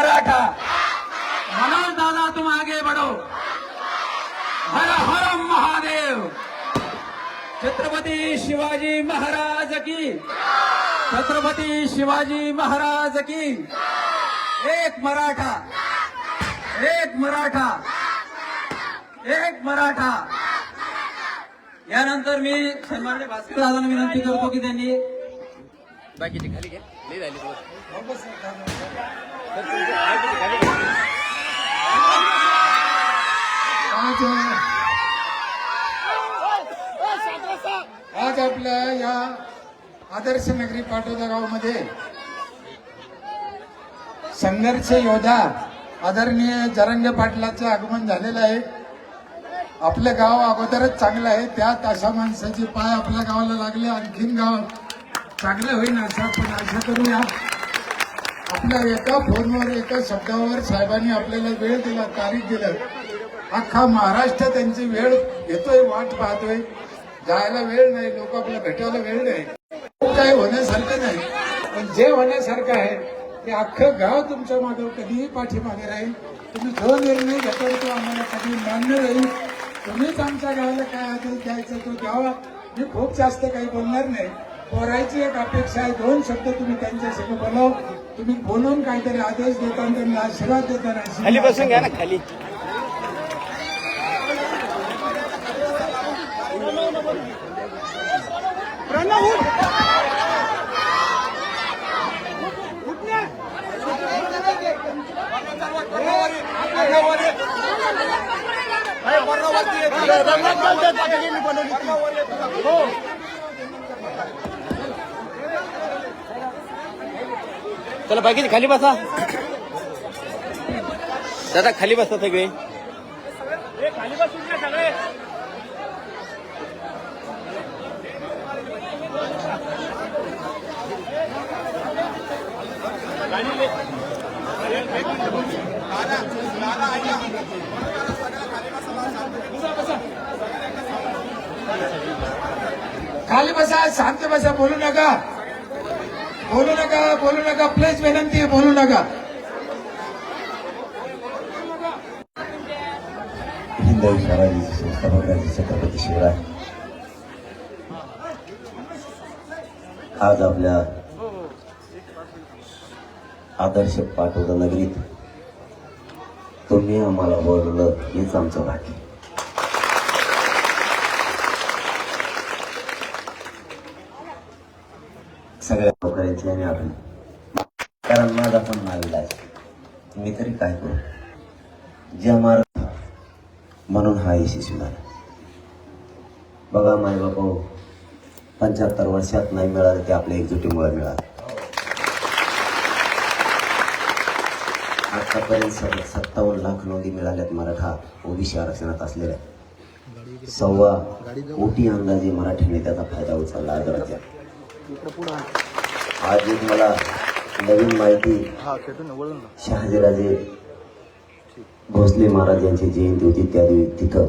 मराठा. मनोज दादा तुम आगे बढ़ो. हर हर महादेव. छत्रपती शिवाजी महाराज की. छत्रपती शिवाजी महाराज की. एक मराठा. एक मराठा. एक मराठा. यानंतर मी सन्माननीय भास्कर दादांना विनंती करतो की त्यांनी बाकीची खाली घ्या. नाही झाली. आज आज आपल्या या आदर्श नगरी पाटोदा गावमध्ये संघर्ष योद्धा आदरणीय जरंगे पाटलाचं आगमन झालेलं आहे. आपलं गाव अगोदरच चांगलं आहे. त्यात अशा माणसाचे पाय आपल्या गावाला लागले. आणखीन गाव चांगलं होईल असं आपण आशा करूया. आपल्या एका फोनवर एका शब्दावर साहेबांनी आपल्याला वेळ दिला तारीख दिलं. अख्खा महाराष्ट्र त्यांची वेळ घेतोय वाट पाहतोय. जायला वेळ नाही लोक आपल्या भेटायला वेळ नाही. काही होण्यासारखं नाही. पण जे होण्यासारखं आहे ते अख्खं गाव तुमच्या मागे कधीही पाठीमागे राहील. तुम्ही जो निर्णय घेता तो आम्हाला कधी मान्य राहील तुम्हीच आमच्या गावाला काय आदेश द्यायचा तो द्यावा. मी खूप जास्त काही बोलणार नाही. पोरायची एक अपेक्षा आहे. दोन शब्द तुम्ही त्यांच्यासमोर बोलाव. तुम्ही बोलून काहीतरी आदेश देताना त्यांना आशीर्वाद देताना खाली बसून घ्या ना खाली. चला बाकी खाली बसा। दादा खाली बसा सगळे खाली बसा शांत बसा बोलू नका बोलू नका बोलू नका. प्लीज विनंती आहे बोलू नका. हिंदवी स्वराज्याचे संस्थापक छत्रपती शिवराय. आज आपल्या आदर्श पाटोदा नगरीत तुम्ही आम्हाला बोलवलं हेच आमचं भाग्य. सगळ्या लोकांची आणि आपण. कारण माझा पण नाविलाज मी तरी काय करू? ज्या मार्ग म्हणून हा यशस्वी झाला. बघा माय बापा पंच्याहत्तर वर्षात नाही मिळालं ते आपल्या एकजुटीमुळे मिळालं. आतापर्यंत सगळं सत्तावन्न लाख नोंदी मिळाल्यात मराठा ओबीसी आरक्षणात असलेल्या. सव्वा कोटी अंदाजे मराठीने त्याचा फायदा उचलला आदराच्या. आज एक मला नवीन माहिती. शहाजीराजे भोसले महाराज यांची जयंती होती त्या दिवशी तिथं.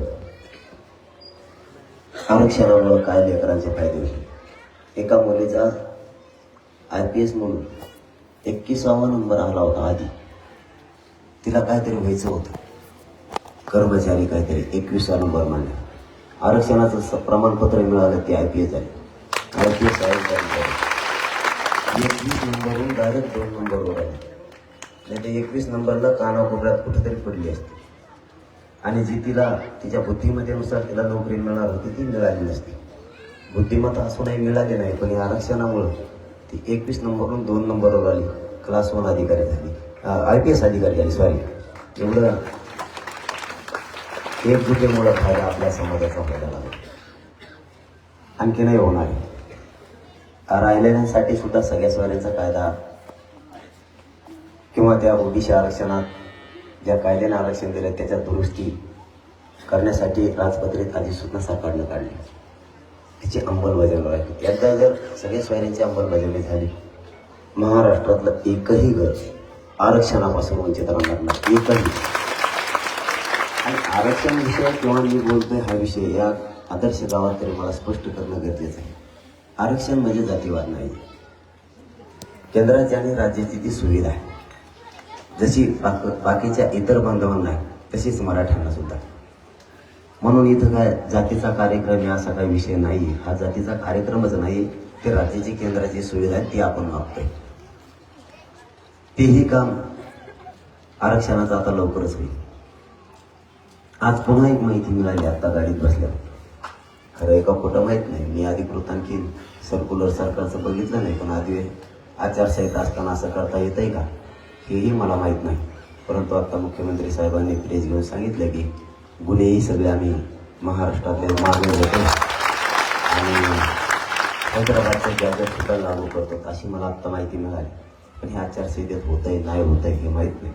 आरक्षणामुळे काय लेकरांचे फायदे होते? एका मुलीचा आय पी एस म्हणून एकविसावा नंबर आला होता आधी. तिला काहीतरी व्हायचं होतं. कर्मचारी काहीतरी एकविसा नंबर मांडले. आरक्षणाचं प्रमाणपत्र मिळालं ते आय पी एस झाले. आय पी वीस नंबरहून डायरेक्ट दोन नंबरवर आले नाही तर एकवीस नंबरला कानाकोपऱ्यात कुठेतरी पडली असते. आणि जी तिला तिच्या बुद्धिमत्तेनुसार तिला नोकरी मिळणार होती ती मिळाली नसती. बुद्धिमत्ता असूनही मिळाली नाही पण या आरक्षणामुळं ती एकवीस नंबरवरून दोन नंबरवर आली. क्लास वन अधिकारी झाली. आय पी एस अधिकारी झाली सॉरी एवढं एकजुटीमुळं फायदा आपल्या समाजाचा फायदा लागला. आणखी नाही होणार. आहे राहिलेल्यांसाठी सुद्धा सगळ्या स्वाऱ्यांचा कायदा किंवा त्या ओबीसी आरक्षणात ज्या कायद्याने आरक्षण दिलं त्याच्या दुरुस्ती करण्यासाठी राजपत्रित अधिसूचना सरकारनं काढली. त्याची अंमलबजावणी राहिली एकदा जर सगळ्या स्वाऱ्यांची अंमलबजावणी झाली महाराष्ट्रातलं एकही घर आरक्षणापासून वंचित राहणार नाही. एकही. आणि आरक्षण विषय किंवा मी बोलतोय हा विषय या आदर्श गावात तरी मला स्पष्ट करणं गरजेचं आहे. आरक्षण म्हणजे जातीवाद नाही. केंद्राची आणि राज्याची ती सुविधा आहे. जशी बाक- बाकीच्या इतर बांधवांना आहे तशीच मराठ्यांना सुद्धा. म्हणून इथं काय जातीचा कार्यक्रम या असा काही विषय नाही. हा जातीचा कार्यक्रमच नाही ते राज्याची केंद्राची सुविधा आहे ती आपण मागतोय. तेही काम आरक्षणाचं आता लवकरच होईल. आज पुन्हा एक माहिती मिळाली आता गाडीत बसल्या खरं एका खोटं माहीत नाही मी अधिकृत आणखी सर्क्युलर सरकारचं बघितलं नाही पण आधी आचारसंहिता असताना असं करता येतंय का? हेही मला माहीत नाही. परंतु आता मुख्यमंत्री साहेबांनी प्रेस घेऊन सांगितलं की गुन्हेही सगळे आम्ही महाराष्ट्रातले मागणी होतो आणि हैदराबादचं ज्या सुद्धा लागू करतो अशी मला आत्ता माहिती मिळाली. पण हे आचारसंहितेत आहे नाही होत आहे हे माहीत नाही.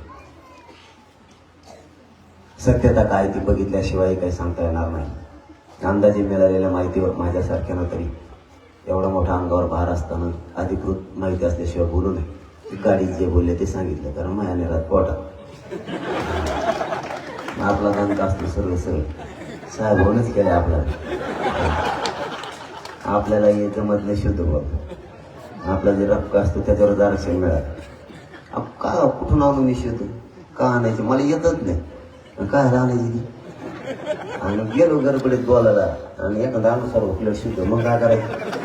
सत्यता काय ती बघितल्याशिवाय काही सांगता येणार नाही. अंदाजे मिळालेल्या माहितीवर माझ्यासारख्यानं तरी एवढा मोठा अंगावर भार असताना अधिकृत माहिती असल्याशिवाय बोलू नये. गाडीत जे बोलले ते सांगितलं कारण माया नेरात पोटात. आपला दंत असतो सर्व सर्व साहेब होऊनच केलं आपल्याला? आपल्याला हे जमत नाही शुद्ध बोल आपला जे रक्क असतो त्याच्यावर आरक्षण मिळालं. अहो, का कुठून आणून निश्चित का आणायचे? मला येतच नाही. आणि काय आणायची आणि गेलो गडबडीत बोलायला. आणि एखादा अनुसार उठलं शुद्ध. मग काय करायचं?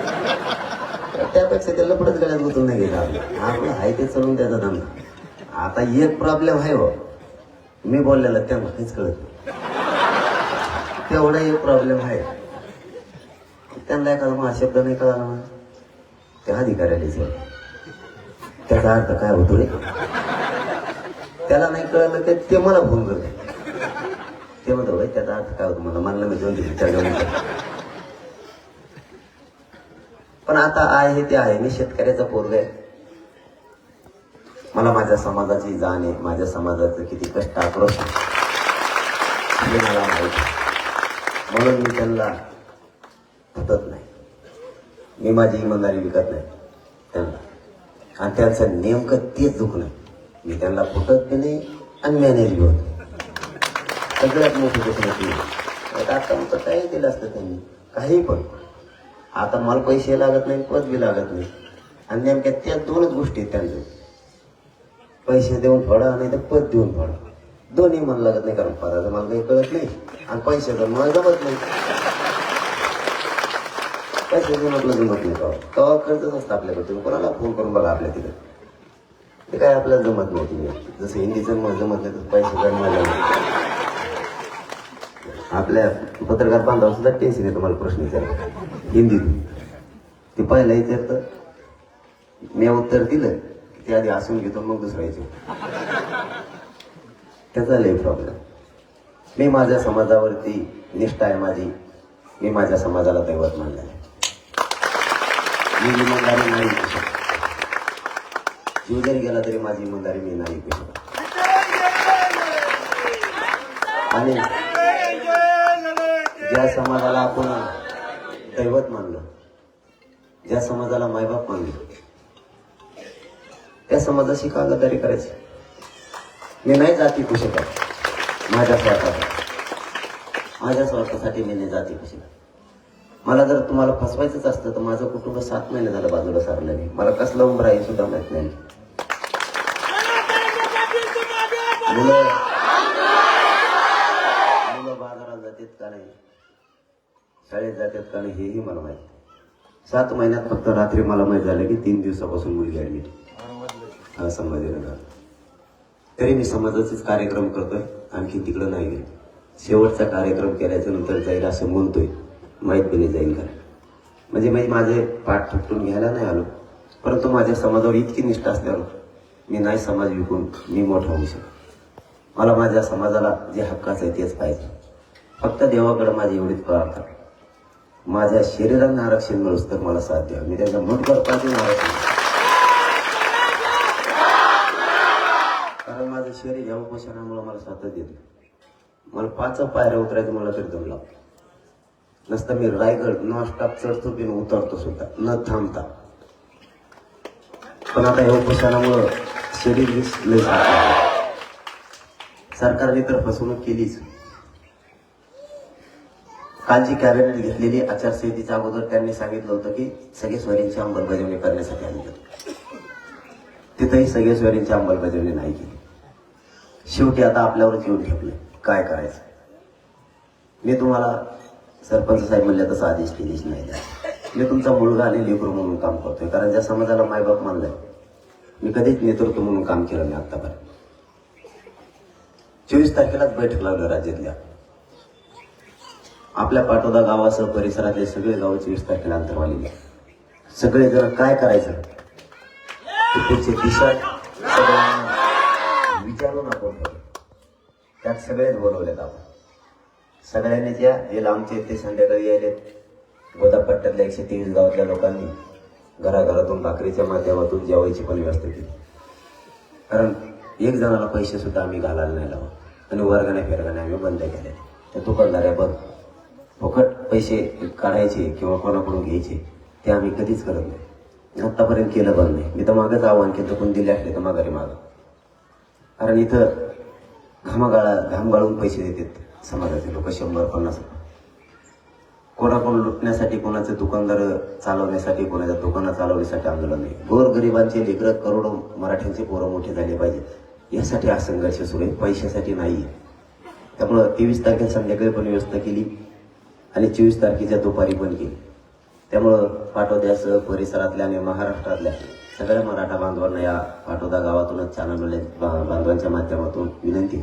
त्यापेक्षा ते लपडच गळ्यात गुतून नाही गेलं आपलं आहे ते चढून त्याचा धंदा. आता एक प्रॉब्लेम आहे हो. मी बोललेला त्यांना काहीच कळत नाही. तेवढा एक प्रॉब्लेम आहे. त्यांना एखादा मग शब्द नाही कळाला ना त्या अधिकाऱ्याला विचार. त्याचा अर्थ काय होतो रे? त्याला नाही कळलं ते ते मला फोन करते ते म्हणतो भाई त्याचा अर्थ काय होतो? मला मानलं मी दोन दिवस विचार करून पण आता आहे ते आहे. मी शेतकऱ्याचा पोरग आहे. मला माझ्या समाजाची जाण आहे. माझ्या समाजाचं किती कष्ट आक्रोश आहे. हे मला माहीत म्हणून मी त्यांना फुटत नाही. मी माझी इमानदारी विकत नाही. त्यांना. आणि त्यांचं नेमकं तेच दुखणं नाही. मी त्यांना फुटत बी नाही आणि मॅनेज बी होत सगळ्यात मोठी दुखणं ती आता मग काही दिलं असतं त्यांनी. काही पण. आता मला पैसे लागत नाही पद बी लागत नाही आणि नेमक्या त्या दोनच गोष्टी आहेत त्यांना पैसे देऊन फळा नाही तर पद देऊन फळा दोन्ही मन लागत नाही कारण पदाचं मला काही कळत नाही. आणि पैशाचं मला जमत नाही. पैसे देऊन आपलं जमत नाही तेव्हा. तेव्हा खर्चच असतं आपल्याकडे. तुम्ही कोणाला फोन करून बघा आपल्या तिकडे ते काय आपल्याला जमत नव्हती. जसं हिंदीचं मग जमत नाही तसं पैसे काढणार आपल्या पत्रकार बांधव सुद्धा टेन्शन आहे तुम्हाला प्रश्न विचार हिंदीत ते पहिला विचारतं मी उत्तर दिलं. की ते आधी हसून घेतो मग दुसरा विचार त्याचा लय प्रॉब्लेम मी माझ्या समाजावरती निष्ठा आहे माझी. मी माझ्या समाजाला दैवत मानलं आहे. मी इमानदारी नाही विकू शकत. जीव जरी गेला तरी माझी इमानदारी मी नाही विकू शकत. आणि ज्या समाजाला आपण दैवत मानलं. ज्या समाजाला मायबाप मानले. त्या समाजाशी का गद्दारी करायची? मी नाही जाती करू शकत माझ्या स्वार्थासाठी. माझ्या स्वार्थासाठी मी नाही जाती करू मला जर तुम्हाला फसवायचंच असतं तर माझं कुटुंब सात महिने झालं बाजूला सारलं नाही. मला कसलं उंबरा हे सुद्धा माहीत नाही. मुलं मुलं बाजारात जातात का नाही? शाळेत जातात कारण हेही मला माहीत सात महिन्यात फक्त रात्री मला माहीत झालं की तीन दिवसापासून मुलगी ऍडमिट हा संभाजीनगर. तरी मी समाजाचेच कार्यक्रम करतोय आणखी तिकडं नाही गेलो. शेवटचा कार्यक्रम केल्याच्यानंतर जाईल असं म्हणतोय माहीत पण नाही जाईल का म्हणजे मी माझे पाठ थपटून घ्यायला नाही आलो परंतु माझ्या समाजावर इतकी निष्ठा असल्यावर मी नाही समाज विकून मी मोठा होऊ शकतो. मला माझ्या समाजाला जे हक्काचं आहे तेच पाहिजे. फक्त देवाकडे माझी एवढीच प्रार्थना. माझ्या शरीरांना आरक्षण मिळूस तर मला साथ द्या. मी त्यांना मुठभर पाहिजे आरक्षण कारण माझं शरीर या उपोषणामुळे मला साथच देत मला पाच पायऱ्या उतरायचं मला तरी दम लागतो. नसतं मी रायगड नॉन स्टॉप चढतो की उतरतो सुद्धा. न थांबता. पण आता या उपोषणामुळं शरीर लय सरकारने तर फसवणूक केलीच. कालची कॅबिनेट घेतलेली आचारसंहितेच्या अगोदर त्यांनी सांगितलं होतं की सगळे स्वारींची अंमलबजावणी करण्यासाठी आली तिथंही सगळे स्वारींची अंमलबजावणी नाही केली. शेवटी आता आपल्यावरच येऊन ठेवलं काय करायचं? मी तुम्हाला सरपंच साहेब म्हणले तसा आदेश केलेच नाही मी तुमचा मुलगा आणि लेकरू म्हणून काम करतोय कारण ज्या समाजाला मायबाप मानलंय मी कधीच नेतृत्व म्हणून काम केलं नाही आतापर्यंत. चोवीस तारखेलाच बैठक लावली राज्यातल्या. आपल्या पाठोदा गावासह परिसरातले सगळे गाव चोवीस तारखेला अंतरवालेले सगळे जण काय करायचं? ते दिशा सगळ्यांना विचारून आपण त्यात सगळेच बोलवलेत आपण. सगळ्यांनी ज्या जे लांबचे ते संध्याकाळी यायलेत. गोदापट्ट्यातल्या एकशे तेवीस गावातल्या लोकांनी घराघरातून भाकरीच्या माध्यमातून जेवायची पण व्यवस्था केली. कारण एक जणाला पैसे सुद्धा आम्ही घालायला नाही लावत. आणि वर्गाने फेरगाने आम्ही बंद केले त्या दुकानदाऱ्या बघ फुकट पैसे काढायचे किंवा कोणाकडून घ्यायचे ते आम्ही कधीच करत नाही. आत्तापर्यंत केलं बरं नाही. मी तर मागंच आव्हान केलं कोण दिले असले तर माघारी मागं. कारण इथं घामागाळा घाम गाळून पैसे देतात समाजाचे लोक शंभर पन्नास कोणाकडून कोणाकोण लुटण्यासाठी कोणाचे दुकानदार चालवण्यासाठी कोणाच्या दुकानं चालवण्यासाठी आंदोलन नाही. गोरगरिबांचे लेकरं करोडो मराठ्यांचे पोरं मोठे झाले पाहिजेत. यासाठी हा संघर्ष सुरू आहे. पैशासाठी नाही त्यामुळं तेवीस तारखेला संध्याकाळी पण व्यवस्था केली. आणि चोवीस तारखेच्या दुपारी पण केली. त्यामुळं पाटोद्यासह परिसरातल्या आणि महाराष्ट्रातल्या सगळ्या मराठा बांधवांना या पाटोदा गावातूनच चॅनल बांधवांच्या माध्यमातून विनंती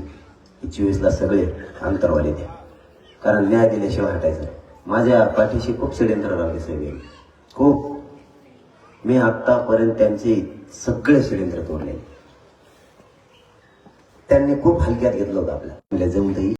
की चोवीसला सगळे अंतरवाले द्या. कारण न्याय दिल्याशिवाय हटायचं माझ्या पाठीशी खूप षडयंत्र राहिले सगळे खूप. मी आत्तापर्यंत त्यांचे सगळे षडयंत्र तोडले त्यांनी खूप हलक्यात घेतलं होतं आपल्या जमतही